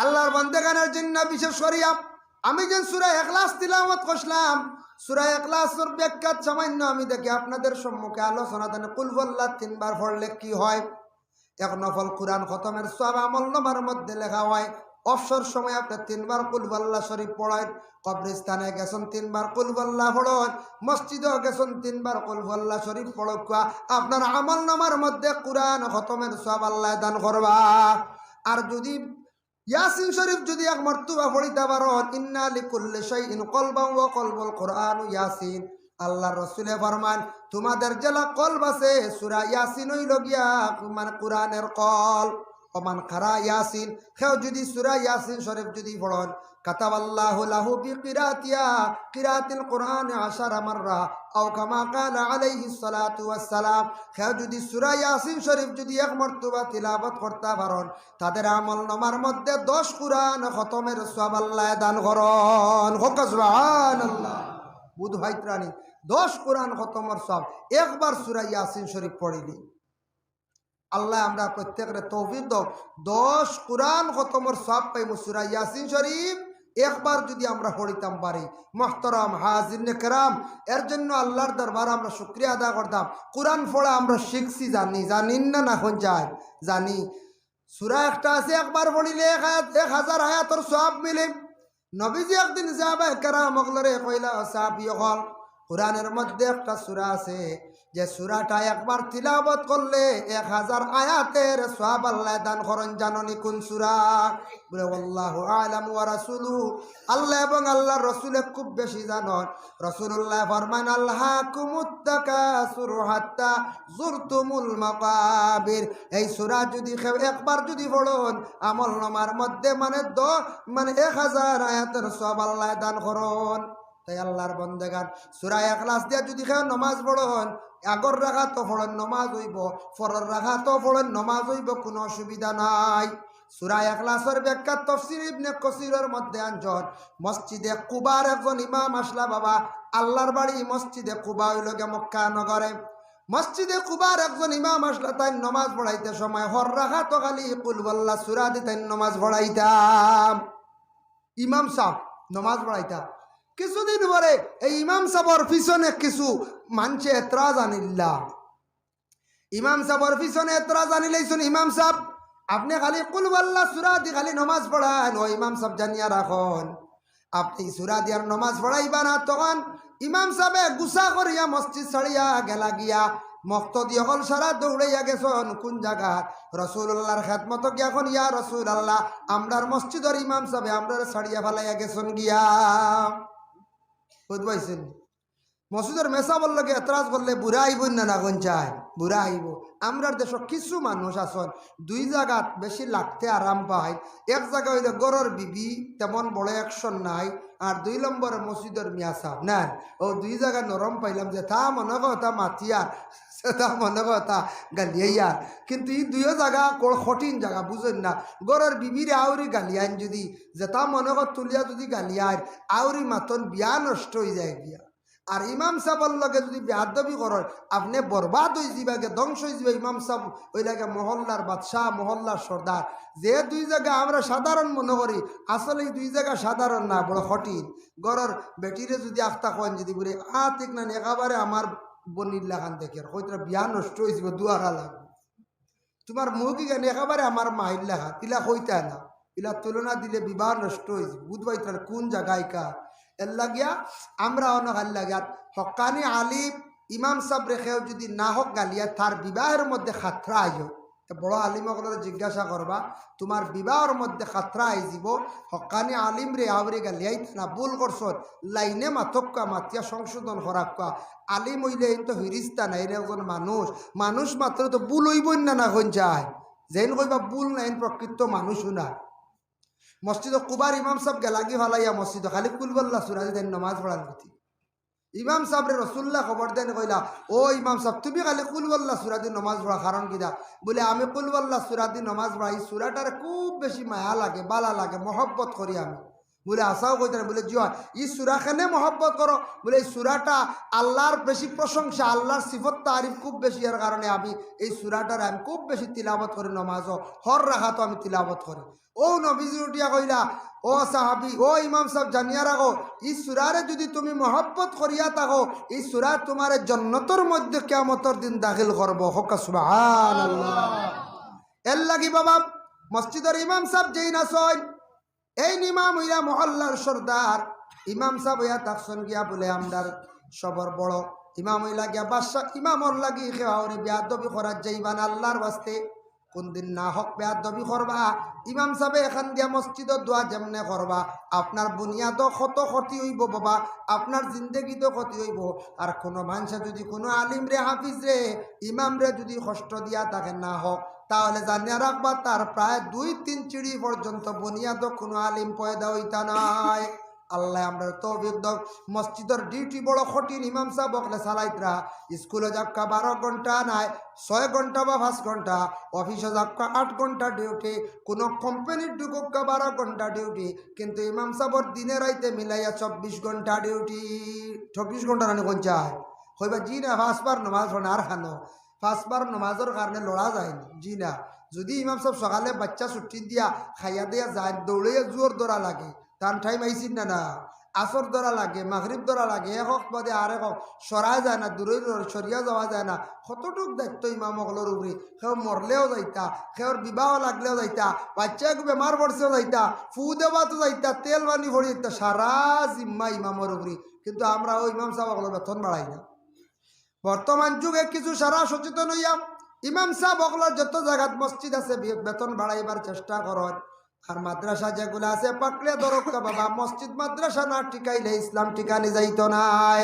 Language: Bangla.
আল্লাহর বন্দেগানের জন্য বিশেষ করিয়া আমি যে সুরা একলাস তিলামত করলাম সুরা একলাসের ব্যাখ্যাত সামান্য আমি দেখি আপনাদের সম্মুখে আলোচনা দেন কুলবল্লা তিনবার পড়লে কি হয়? এক নফল কোরআন খতমের সব আমল নমার মধ্যে লেখা হয়, অবসর সময় আপনি তিনবার কুলবল্লা শরীফ পড়েন কবরিস্তানে গেছেন তিনবার কুলবল্লা পড়ন, মসজিদেও গেছেন তিনবার কুলবল্লা শরীফ পড়কা আপনার আমল নামার মধ্যে কোরআন খতমের সব আল্লাহ দান করবা। আর যদি ইয়াসিন শরীফ যদি এক মর্তুবা পড়িতে পারেন ইন্না লিকুল্লি শাইইন কলবা ওয়া কলবুল কোরআন ইয়াসিন আল্লাহ রসুলে ফরমান, তোমাদের জেলা কলব আছে, সূরা ইয়াসিন হইল গিয়া মানে কোরআনের কল। ওমান খারা ইয়াসিন সেও যদি সূরা ইয়াসিন শরীফ যদি পড়ন কাতাব আল্লাহ লাহু বিকিরাতিয়া কিরাতিল কোরআন আশারা মাররা, আও কামা কালা আলাইহি সালাতু ওয়াসসালাম সেও যদি সূরা ইয়াসিন শরীফ যদি এক মর্তবা তিলাবত করতে পারেন তাদের আমল মধ্যে দশ কোরআন খতমের সব আল্লাহ দান করন। হোক সুবহানাল্লাহ। বুধ দশ কোরআন খতমর সব একবার সূরা ইয়াসিন শরীফ পড়িলি আল্লাহ আমরা প্রত্যেকের তৌফিক দাও। দশ কোরআন খতমর সব পাইব সুরা ইয়াসিন শরীফ। একবার যদি আমরা পড়িতাম পারি মহতরাম, হাজির কেরাম এর জন্য আল্লাহর দরবার আমরা শুক্রিয়া আদা করতাম। কোরআন পড়া আমরা শিখছি, জানি। জানিন না না এখন যায়। জানি। সুরা একটা আছে, একবার পড়িলে এক হাজার- হায়াতর সব মিলে। নবীজি একদিন যাবা কেরাম অগলরে কইলা, সাহাবি হল কোরআনের মধ্যে একটা সুরা আছে যে সুরাটা একবার তিলাবত করলে এক হাজার আয়াতের সব আল্লাহ দান করেন জাননি কোন সুরা? বলে, আল্লাহ আলাম ওয়া রাসুলু। আল্লাহ এবং আল্লাহর রসুলে খুব বেশি জানন রসুল্লাহ ফরমান আল্লাহ কুমুত্তাকাসুর হাত্তা জুরতুমুল মাকাবির। এই সুরা যদি একবার যদি পড়ুন, আমল নামার মধ্যে মানে দ মানে এক হাজার আয়াতের সব আল্লাহ দান করুন। তাই আল্লাহর বন্দেগান, সুরা একলাস দিয়া যদি কেউ নমাজ পড়ুন আগর রাখা তো পড়েন নমাজ হইব ফরর রাখা তো পড়েন নমাজ হইব, কোনো অসুবিধা নাই। সুরা একলাসের ব্যাখ্যা তফসির ইবনে কসিরের মধ্যে আনজন মসজিদে কুবার একজন ইমাম আসলা বাবা আল্লাহর বাড়ি মসজিদে কুবা হইল গে মক্কা নগরে মসজিদে কুবার একজন ইমাম আসলা তাই নমাজ পড়াইতে সময় হর রাখা তো খালি কুলবল্লা সুরা দিতেন নমাজ পড়াইতাম ইমাম সাহ নমাজ পড়াইতাম কিছুদিন পরে এই ইমাম সাবর পিছনে কিছু মানছে এতরাজ আনিল্লা। ইমাম সাবর পিছনে এতরাজ আনিলেইছুন, ইমাম সাহ আপনি খালি কুলবাল্লা সুরা দি খালি নমাজ পড়ান, ও ইমাম সাহেব জানিয়া রাখন। আপনি সুরা দিয়ার নমাজ পড়াইবা না, তখন ইমাম সাহেবে গুসা করিয়া মসজিদ ছাড়িয়া গেলা গিয়া মক্তদি হল সারা দৌড়াইয়া গেছন, কোন জায়গাত রসুল্লাহর খেদমত গিয়া এখন? ইয়া রসুল আল্লাহ আমরার মসজিদর ইমাম সাহেবে আমরার ছাড়িয়া ফেলাইয়া গেছন গিয়া। বুঝবাইছেন? মসজিদের মেসা বললকে এতরাজ করলে বুড়া আইব না না কোন চায় বুড়া আইব। আমরার দেশ কিছু মানুষ আসন দুই জায়গাত বেশি লাগতে আরাম পায়। এক জায়গা হইলে গরর বিবি তেমন বড় অ্যাকশন নাই, আর দুই নম্বরে মসজিদের মিয়া সাহ না ও দুই জায়গা নরম পাইলাম যে তা মনে কথা মাতিয়ার সেটা মনে কথা গালিয়াইয়ার কিন্তু এই দুইও জায়গা কঠিন জায়গা বুঝেন না? গরর বিবিরে আউরি গালিয়ান যদি যেটা মনে কর তুলিয়া যদি গালিয়ার আউরি মাতন বিয়া নষ্ট হয়ে যায় গিয়া আর ইমাম সাহেবর লগে যদি বেহাদবি করেন আপনি বরবাদ হয়ে যাবে ধ্বংস হয়ে যাবে ইমাম সাহেব ওই লাগে মহল্লার বাদশাহ মহল্লার সর্দার যে দুই জায়গা আমরা সাধারণ মনে করি, আসলে এই দুই জায়গা সাধারণ না বড় কঠিন। গরর বেটিরে যদি আখতা কন যদি বলে আ ঠিক না একেবারে আমার বনির লাগান দেখে। কইতরা, বিয়া নষ্ট হয়েছিল দুয়ারা লাগবে। তোমার মুখ কেন একেবারে আমার মাহির লেখা ইলা কইতা না। ইলা তুলনা দিলে বিবাহ নষ্ট হয়েছে বুধবাই তার কোন জায়গায় কা এর লাগিয়া আমরা অনেক আর লাগিয়া হকানি আলিম ইমাম সাহেব রেখেও যদি না হোক গালিয়া, তার বিবাহের মধ্যে খাতরা আয়োগ বড় আলিমসকলে জিজ্ঞাসা করবা, তোমার বিবাহের মধ্যে খাতরা আই যাব হকানি আলিম রে আবরে গালিয়াই না ভুল করছ? লাইনে মাতক্কা মাতিয়া সংশোধন করাক্কা আলিম হইলে তো হিরিস্তা নাই রে একজন মানুষ। মানুষ মাত্র তো ভুল হইবই না না কোন যায়। যেন কইবা ভুল নাই প্রকৃত মানুষও না মসজিদ কুবার ইমাম সাহেব গেলাগি ফালাইয়া মসজিদ খালি কুলবল্লা সুরাজি দেন নমাজ পড়ার প্রতি ইমাম সাহেব রসুল্লাহ খবর দেন, কইলা, ও ইমাম সাহেব, তুমি খালি কুলবল্লা সুরাদি নমাজ পড়া কারণ কিনা বলে, আমি কুলবল্লা সুরাদি নমাজ পড়া, এই সুরাটার খুব বেশি মায়া লাগে, বালা লাগে, মহব্বত করি আমি। বলে আশাও কইতে না বলে জি হয় ই সুরা খানে মহব্বত করো? বলে এই সুরাটা আল্লাহর বেশি প্রশংসা আল্লাহর সিফত তারিফ খুব বেশি এর কারণে আমি এই সুরাটার আমি খুব বেশি তিলাবত করি নমাজও হর রাখাতো আমি তিলাবত করি। ও নবীজি উঠিয়া কইলা ও সাহাবি ও ইমাম সাহেব জানিয়া রাখো এই সুরারে যদি তুমি মহব্বত করিয়া থাকো এই সুরা তোমার জন্নতর মধ্যে কেমতর দিন দাখিল করব। হকা সুবাহান এর লাগি বাবা মসজিদের ইমাম সাহেব যেই না সয় এই ইমাম হইয়া মহল্লার সর্দার। ইমাম সাহ হইয়া তাকসন গিয়া বলে, আমরার সবর বড়। ইমাম হইলা গিয়া, বাদশাহ, ইমামর লাগি খেওয়ারি বিয়া দবি করার যাইবান আল্লাহর বাস্তে কোনদিন না হক বেয়াদ দবি করবা? ইমাম সাহেব এখান দিয়া মসজিদত দোয়া যেমনে করবা, আপনার বুনিয়াদ কত ক্ষতি হইব বাবা, আপনার জিন্দগিতে ক্ষতি হইব। আর কোনো মানুষে যদি কোনো আলিম রে, হাফিজ রে, ইমাম রে যদি কষ্ট দিয়া তাকে না হোক, তাহলে জানিয়া রাখবা তার প্রায় দুই তিন চিড়ি পর্যন্ত বুনিয়াদ কোনো আলিম পয়দা হইতা নয় আল্লাহ আমরা তো অভিজ্ঞ মসজিদের ডিউটি বড় কঠিন, ইমাম সাহেব বকলে চালাইতরা স্কুলে যাক্কা বারো ঘণ্টা নাই, ছয় ঘণ্টা বা পাঁচ ঘণ্টা। অফিসে যাক্কা আট ঘণ্টা ডিউটি, কোনো কোম্পানির ঢুকুক্কা বারো ঘণ্টা ডিউটি। কিন্তু ইমাম সাহেবর দিনে রাইতে মিলাইয়া চব্বিশ ঘণ্টা ডিউটি। চব্বিশ ঘণ্টা নানি কোন চায়? হইবা জি না পাঁচবার নমাজ আর খানো? পাঁচবার নমাজের কারণে লড়া যায় না জি না যদি ইমাম সাহেব সকালে বাচ্চা ছুটি দিয়া খাইয়া দিয়া যায়, দৌড়াইয়া জোর দৌড়া লাগে। তান টাইম আইসিন না না। আসর দরা লাগে মাগরিব দরা লাগে, এক হক বাদে আর এক সরা যায় না দূরে সরিয়া যাওয়া যায় না। কতটুক দায়িত্ব ইমাম সকলের উপরে সেও মরলেও যাইতা সেওর বিবাহ লাগলেও যাইতা বাচ্চা একটু বেমার পড়ছেও যাইতা, ফু দেওয়াতো যাইতা, তেল বানি ভরি যাইতা সারা জিম্মা ইমামের উপরে কিন্তু আমরা ওই ইমাম সাহেব সকলের বেতন বাড়াই না। বর্তমান যুগে কিছু সারা সচেতন হইয়াম ইমাম সাহেব সকলের যত জায়গাত মসজিদ আছে বেতন বাড়াইবার চেষ্টা করেন আর মাদ্রাসা যেগুলো আছে পাকলে দরকার বাবা, মসজিদ, মাদ্রাসা না টিকাইলে ইসলাম টিকানি যাইতো নাই।